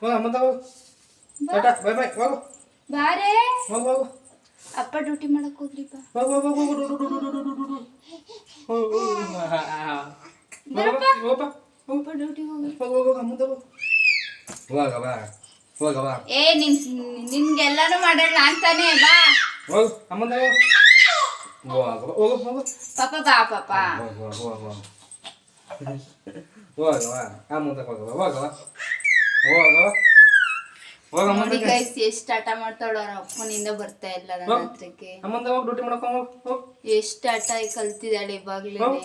ಹೋಗ ಮುಂದೆ ಹೋಗು. ಬೈ. ಬೈ ಬಾರೇ ಹೋಗು. ಹೋಗು ಅಪ್ಪ ಡ್ಯೂಟಿ ಮಾಡಕ್ ಹೋಗ್ರಿ. ಏ ನಿನ್ ನಿನ್ಗೆಲ್ಲಾನು ಮಾಡಲ್ಲ ಅಂತಾನೆ ಬಾ. ಹೋಗು, ಹೋಗು. ಪಾಪ ಬಾ ಪಾಪ. ಹೋಗವ್ವ, ಆ ಮುಂದೆ ಹೋಗವ್ವ, ಹೋಗವ್ವ. ನೋಡಿ ಮುಂದೆ ಗೈಸ್ ಎಷ್ಟ್ ಆಟ ಮಾಡ್ತಾಳ ಅವ್ರ ಅಪ್ಪನಿಂದ ಬರ್ತಾ ಇಲ್ಲ ನನ್ನ. ಹತ್ರಕ್ಕೆ. ಎಷ್ಟ್ ಆಟ ಕಲ್ತಿದ್ದಾಳೆ ಇವಾಗ್ಲೇ. ಹೋಗ್.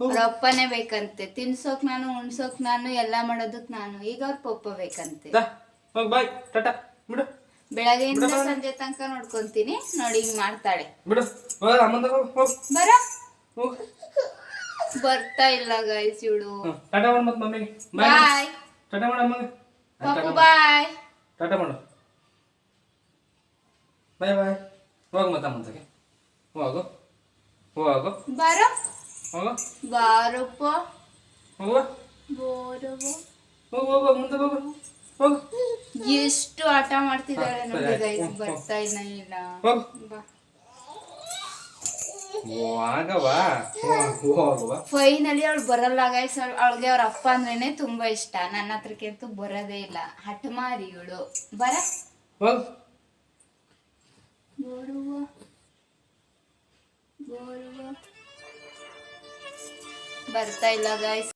ಅವ್ರ ಅಪ್ಪನೇ ಬೇಕಂತೆ. ತಿನ್ಸೋಕ್ ನಾನು ಉಣ್ಸೋಕ್ ನಾನು ಎಲ್ಲಾ ಮಾಡೋದಕ್ ನಾನು. ಈಗ ಅವ್ರ ಪಪ್ಪ ಬೇಕಂತೆ. ಬೆಳಗ್ಗೆಯಿಂದ ಸಂಜೆ ತನಕ ನೋಡ್ಕೊಂತೀನಿ. ನೋಡಿ ಹಿಂಗ್ ಮಾಡ್ತಾಳೆ. ಬರ. ಬರ್ತಾ ಇಲ್ಲ ಗೈಸ್ ಇವಳು. ಬಾಯ್ ಟಾಟಾ ಮಾಡು ಅಮ್ಮಂಗೆ ಪಪ್ಪು ಬಾಯ್ ಟಾಟಾ ಮಾಡು ಬಾಯ್ ಬಾಯ್ ಹೋಗು ಮತ್ತೆ ಮುಂದಕ್ಕೆ ಹೋಗು ಹೋಗು ಬಾರೋ ಹೋಗು ಬಾರಪ್ಪ ಹೋಗು ಬೋರವ್ವ. ಹೋಗು ಹೋಗು ಮುಂದೆ ಹೋಗು ಹೋಗು ಎಷ್ಟು ಆಟ ಮಾಡ್ತಿದ್ದಾಳೆ ಹಾ, ನೋಡಿ ಗೈಸ್ ಬರ್ತಾ ಇಲ್ಲ ಇಲ್ಲ ಹೋಗು ಬಾ ಹೋಗವ್ವ? ಹೋಗವ್ವ? ಫೈನಲಿ ಅವಳು ಬರಲ್ಲ ಗೈಸ್ ಅವಳಿಗೆ ಅವ್ರ ಅಪ್ಪ ಅಂದ್ರೇನೆ ತುಂಬಾ ಇಷ್ಟ. ನನ್ನ ಹತ್ರಕ್ಕೆ ಅಂತೂ ಬರೋದೇ ಇಲ್ಲ. ಹಠಮಾರಿ ಇವಳು. ಬರ? ಬರ್ತಾ ಇಲ್ಲ ಗೈಸ್